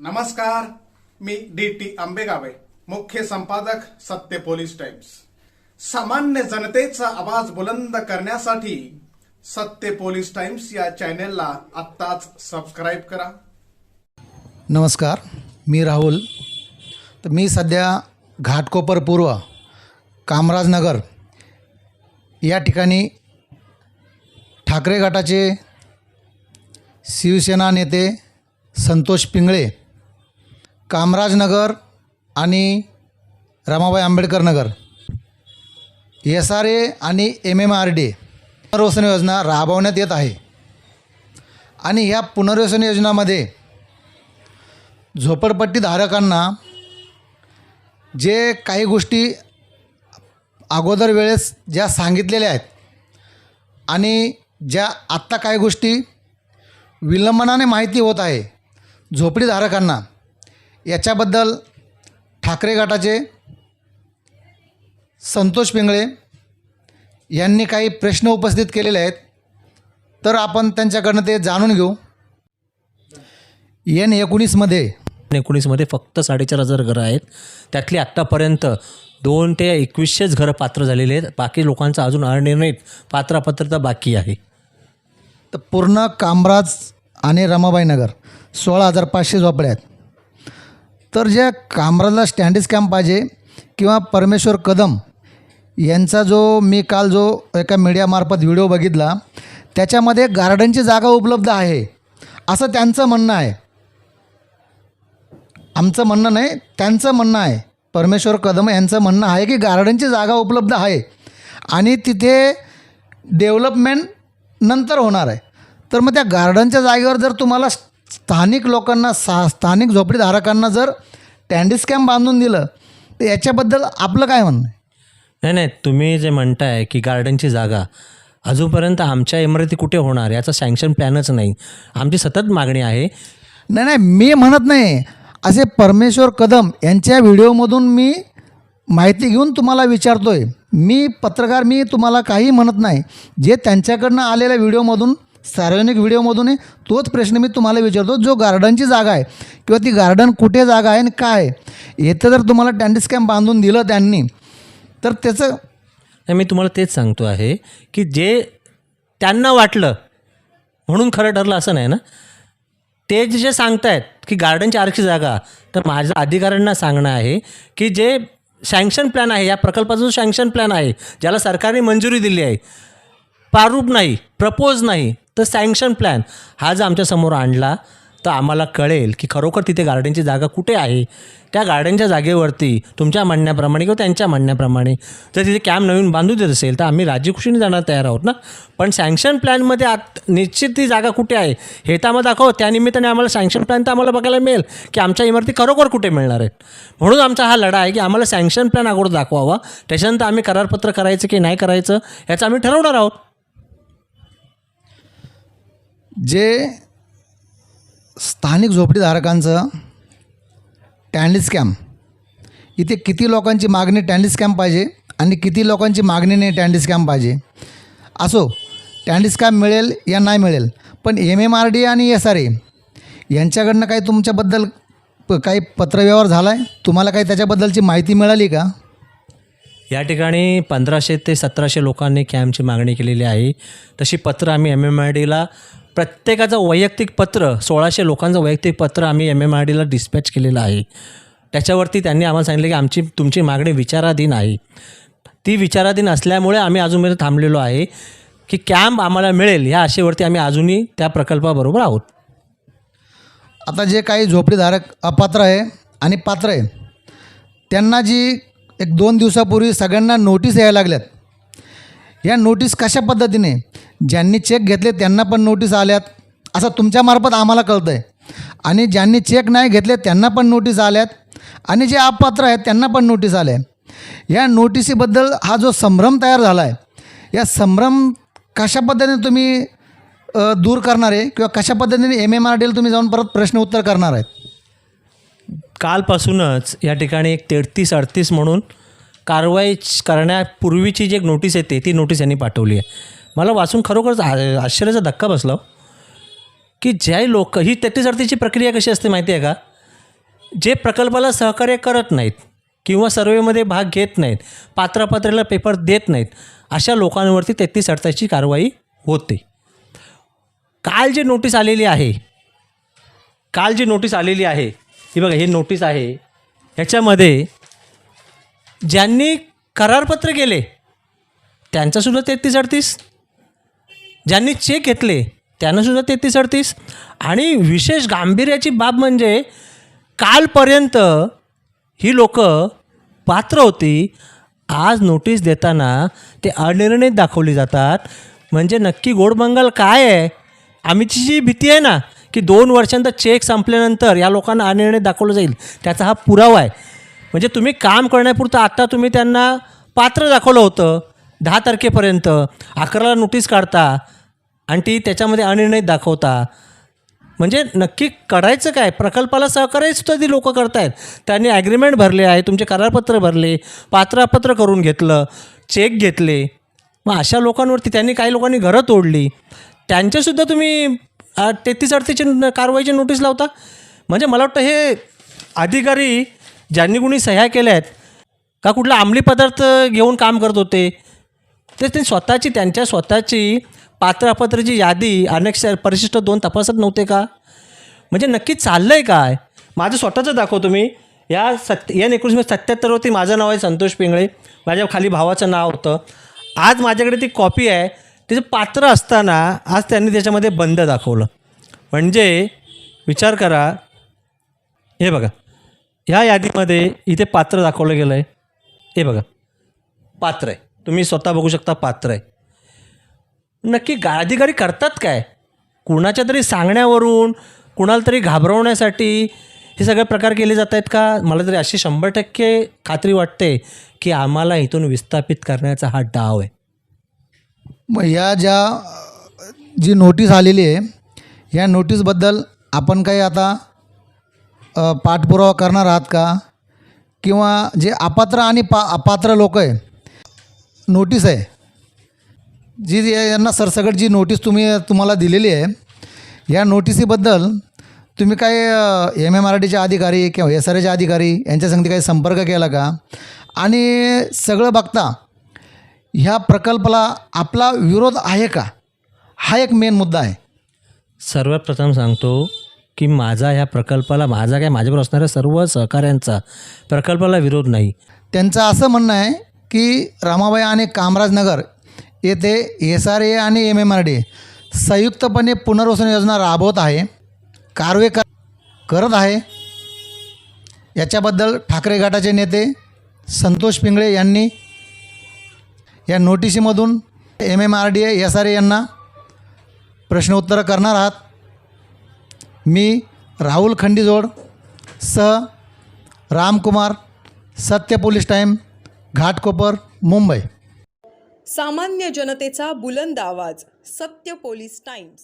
नमस्कार मी D T आंबेगावे मुख्य संपादक सत्य पोलीस टाइम्स. सामान्य जनतेचा आवाज बुलंद करण्यासाठी सत्य पोलीस टाइम्स या चॅनेलला आत्ताच सबस्क्राईब करा. नमस्कार मी राहुल. तर मी सध्या घाटकोपर पूर्व कामराजनगर या ठिकाणी ठाकरे गटाचे शिवसेना नेते संतोष पिंगळे कामराजनगर आणि Ramabai Ambedkar Nagar. S R A आणि एम एम आर डी पुनर्वसन योजना राबवण्यात येत आहे. आणि ह्या पुनर्वसन योजनामध्ये झोपडपट्टीधारकांना जे काही गोष्टी अगोदर वेळेस ज्या सांगितलेल्या आहेत आणि ज्या आत्ता काही गोष्टी विलंबनाने माहिती होत आहे झोपडीधारकांना याच्याबद्दल ठाकरे गटाचे संतोष पिंगळे यांनी काही प्रश्न उपस्थित केलेले आहेत. तर आपण त्यांच्याकडनं ते जाणून घेऊ. एन एकोणीसमध्ये एकोणीसमध्ये फक्त साडेचार हजार घरं आहेत. त्यातली आत्तापर्यंत दोन ते एकवीसशेच घरं पात्र झालेली आहेत. बाकी लोकांचं अजून अनिर्णित पात्रपात्रता बाकी आहे. तर पूर्ण कामराज आणि रमाबाई नगर सोळा हजार पाचशे झोपड्या आहेत. तर ज्या कामराजला स्टँडिस कॅम्प पाहिजे किंवा परमेश्वर कदम यांचा जो मी काल जो एका मीडियामार्फत व्हिडिओ बघितला त्याच्यामध्ये गार्डनची जागा उपलब्ध आहे असं त्यांचं म्हणणं आहे. आमचं म्हणणं नाही त्यांचं म्हणणं आहे. परमेश्वर कदम यांचं म्हणणं आहे की गार्डनची जागा उपलब्ध आहे आणि तिथे डेव्हलपमेंट नंतर होणार आहे. तर मग त्या गार्डनच्या जागेवर जर तुम्हाला स्थानिक लोकांना सा स्थानिक झोपडीधारकांना जर टँडिस कॅम्प बांधून दिलं तर याच्याबद्दल आपलं काय म्हणणं आहे? नाही नाही तुम्ही जे म्हणताय की गार्डनची जागा अजूनपर्यंत आमच्या इमारती कुठे होणार? याचा सँक्शन प्लॅनच नाही. आमची सतत मागणी आहे. नाही नाही मी म्हणत नाही. असे परमेश्वर कदम यांच्या व्हिडिओमधून मी माहिती घेऊन तुम्हाला विचारतो आहे मी पत्रकार मी तुम्हाला काही म्हणत नाही. जे त्यांच्याकडनं आलेल्या व्हिडिओमधून सार्वजनिक व्हिडिओमधून तोच प्रश्न मी तुम्हाला विचारतो जो गार्डनची जागा आहे किंवा ती गार्डन कुठे जागा आहे आणि काय आहे येतं जर तुम्हाला टँडिस कॅम्प बांधून दिलं त्यांनी तर त्याचं नाही मी तुम्हाला तेच सांगतो आहे की जे त्यांना वाटलं म्हणून खरं ठरलं असं नाही ना? ते जे जे सांगतायत की गार्डनची आरक्षित जागा तर माझ्या अधिकाऱ्यांना सांगणं आहे की जे सँक्शन प्लॅन आहे या प्रकल्पाचा जो सँक्शन प्लॅन आहे ज्याला सरकारने मंजुरी दिली आहे प्रारूप नाही प्रपोज नाही तर सँक्शन प्लॅन हा जर आमच्यासमोर आणला तर आम्हाला कळेल की खरोखर तिथे गार्डनची जागा कुठे आहे. त्या गार्डनच्या जागेवरती तुमच्या म्हणण्याप्रमाणे किंवा त्यांच्या म्हणण्याप्रमाणे जर तिथे कॅम्प नवीन बांधू देत असेल तर आम्ही राजीखुशीने जाणार तयार आहोत ना? पण सँक्शन प्लॅनमध्ये आत निश्चित ती जागा कुठे आहे हे तर आम्हाला दाखव. त्यानिमित्ताने आम्हाला सँक्शन प्लॅन तर आम्हाला बघायला मिळेल की आमच्या इमारती खरोखर कुठे मिळणार आहेत. म्हणून आमचा हा लढा आहे की आम्हाला सँक्शन प्लॅन अगोदर दाखवावा. त्याच्यानंतर आम्ही करारपत्र करायचं की नाही करायचं याचं आम्ही ठरवणार आहोत. जे स्थानिक झोपडीधारकांचं टँडिस कॅम्प इथे किती लोकांची मागणी टँडिस कॅम्प पाहिजे आणि किती लोकांची मागणी नाही टँडिस कॅम्प पाहिजे? असो टँडिस कॅम्प मिळेल या नाही मिळेल पण एम एम आर डी आणि एस आर ए यांच्याकडनं काही तुमच्याबद्दल प- काही पत्रव्यवहार झाला आहे तुम्हाला काही त्याच्याबद्दलची माहिती मिळाली का? या ठिकाणी पंधराशे ते सतराशे लोकांनी कॅम्पची मागणी केलेली आहे. तशी पत्र आम्ही एम एम आय डीला प्रत्येकाचं वैयक्तिक पत्र सोळाशे लोकांचं वैयक्तिक पत्र आम्ही एम एम आर डीला डिस्पॅच केलेलं आहे. त्याच्यावरती त्यांनी आम्हाला सांगितलं की आमची तुमची मागणी विचाराधीन आहे. ती विचाराधीन असल्यामुळे आम्ही अजूनपर्यंत थांबलेलो आहे की कॅम्प आम्हाला मिळेल ह्या आशेवरती आम्ही अजूनही त्या प्रकल्पाबरोबर आहोत. आता जे काही झोपडीधारक अपात्र आहे आणि पात्र आहे त्यांना जी एक दोन दिवसापूर्वी सगळ्यांना नोटीस यायला लागल्यात या नोटीस कशा पद्धतीने? ज्यांनी चेक घेतले त्यांना पण नोटीस आल्यात. असं तुमच्यामार्फत आम्हाला कळतं आहे आणि ज्यांनी चेक नाही घेतले त्यांना पण नोटीस आल्यात. आणि जे अपात्र आहेत त्यांना पण नोटीस आल्या. या नोटिसीबद्दल हा जो संभ्रम तयार झाला आहे या संभ्रम कशा पद्धतीने तुम्ही दूर करणार आहे? किंवा कशा पद्धतीने एम एम आर डीला तुम्ही जाऊन परत प्रश्न उत्तर करणार आहेत? कालपासूनच या ठिकाणी एक तेहतीस अडतीस म्हणून कारवाई करण्यापूर्वीची जी एक नोटीस येते ती नोटीस यांनी पाठवली आहे. मला वाचून खरोखरच आश्चर्याचा धक्का बसला हो. की ज्या लोक ही तेहतीस अडतीसची प्रक्रिया कशी असते माहिती आहे का? जे प्रकल्पाला सहकार्य करत नाहीत किंवा सर्वेमध्ये भाग घेत नाहीत पात्रापात्रेला पेपर देत नाहीत अशा लोकांवरती तेहतीस अडताची कारवाई होते. काल जी नोटीस आलेली आहे काल जी नोटीस आलेली आहे ही बघा ही नोटीस आहे ह्याच्यामध्ये ज्यांनी करारपत्र केले त्यांचासुद्धा तेहतीस अडतीस. ज्यांनी चेक घेतले त्यांनासुद्धा तेहतीस अडतीस. आणि विशेष गांभीर्याची बाब म्हणजे कालपर्यंत ही लोक पात्र होती. आज नोटीस देताना ते अनिर्णित दाखवली जातात. म्हणजे नक्की गोडबंगाल काय आहे? आम्हीची जी भीती आहे ना की दोन वर्षांचा चेक संपल्यानंतर या लोकांना अनिर्णित दाखवलं जाईल त्याचा हा पुरावा आहे. म्हणजे तुम्ही काम करण्यापुरतं आत्ता तुम्ही त्यांना पात्र दाखवलं होतं दहा तारखेपर्यंत. अकराला नोटीस काढता आणि ती त्याच्यामध्ये अनिर्णय दाखवता. म्हणजे नक्की करायचं काय? प्रकल्पाला सहकार्य सुद्धा ती लोकं करतायत. त्यांनी ॲग्रीमेंट भरले आहे तुमचे करारपत्र भरले पात्रापत्र करून घेतलं चेक घेतले. मग अशा लोकांवरती त्यांनी काही लोकांनी घरं तोडली. त्यांच्यासुद्धा तुम्ही तेहतीस अडतीसची कारवाईची नोटीस लावता? म्हणजे मला वाटतं हे अधिकारी ज्यांनी कुणी सह्या केल्या आहेत का कुठला अंमली पदार्थ घेऊन काम करत होते ते ते स्वतःची त्यांच्या स्वतःची पात्रपात्राची यादी अनेक परिशिष्ट दोन तपासत नव्हते का? म्हणजे नक्की चाललं आहे काय? माझं स्वतःचं दाखवतो मी. या सत् या एकोणीसशे सत्याहत्तरवरती माझं नाव आहे संतोष पिंगळे. माझ्या खाली भावाचं नाव होतं. आज माझ्याकडे ती कॉपी आहे. तिचं पात्र असताना आज त्यांनी त्याच्यामध्ये बंद दाखवलं. म्हणजे विचार करा. हे बघा. ह्या यादीमध्ये इथे पात्र दाखवलं गेलं आहे हे बघा. पात्र आहे. तुम्ही स्वतः बघू शकता पात्र आहे. नक्की गा अधिकारी करतात काय? कुणाच्या तरी सांगण्यावरून कुणाला तरी घाबरवण्यासाठी हे सगळे प्रकार केले जात आहेत का? मला तरी अशी शंभर टक्के खात्री वाटते की आम्हाला इथून विस्थापित करण्याचा हा डाव आहे. मग या ज्या जी नोटीस आलेली आहे या नोटीसबद्दल आपण काही आता पाठपुरावा करणार आहात का? किंवा जे अपात्र आणि पा अपात्र लोक आहे नोटीस आहे जी यांना सरसकट जी नोटीस तुम्ही तुम्हाला दिलेली आहे या नोटिसीबद्दल तुम्ही काय एम एम आर टीचे अधिकारी किंवा एस आर एचे अधिकारी यांच्यासंगती काही संपर्क केला का? आणि सगळं बघता ह्या प्रकल्पाला आपला विरोध आहे का? हा एक मेन मुद्दा आहे. सर्वप्रथम सांगतो की माझा ह्या प्रकल्पाला माझा काय माझ्यावर असणाऱ्या सर्व सहकाऱ्यांचा प्रकल्पाला विरोध नाही. त्यांचं असं म्हणणं आहे की रामाबाई आणि कामराजनगर येथे एस आर ए आणि एम एम आर डी संयुक्तपणे पुनर्वसन योजना राबवत आहे कारवे कर करत आहे. याच्याबद्दल ठाकरे गटाचे नेते संतोष पिंगळे यांनी या नोटिशीमधून M M R D S R A यांना प्रश्नोत्तरं करणार आहात. मी राहुल खंडीजोड सह रामकुमार सत्य पोलीस टाईम घाटकोपर मुंबई. सामान्य जनतेचा बुलंद आवाज सत्य पोलीस टाइम्स.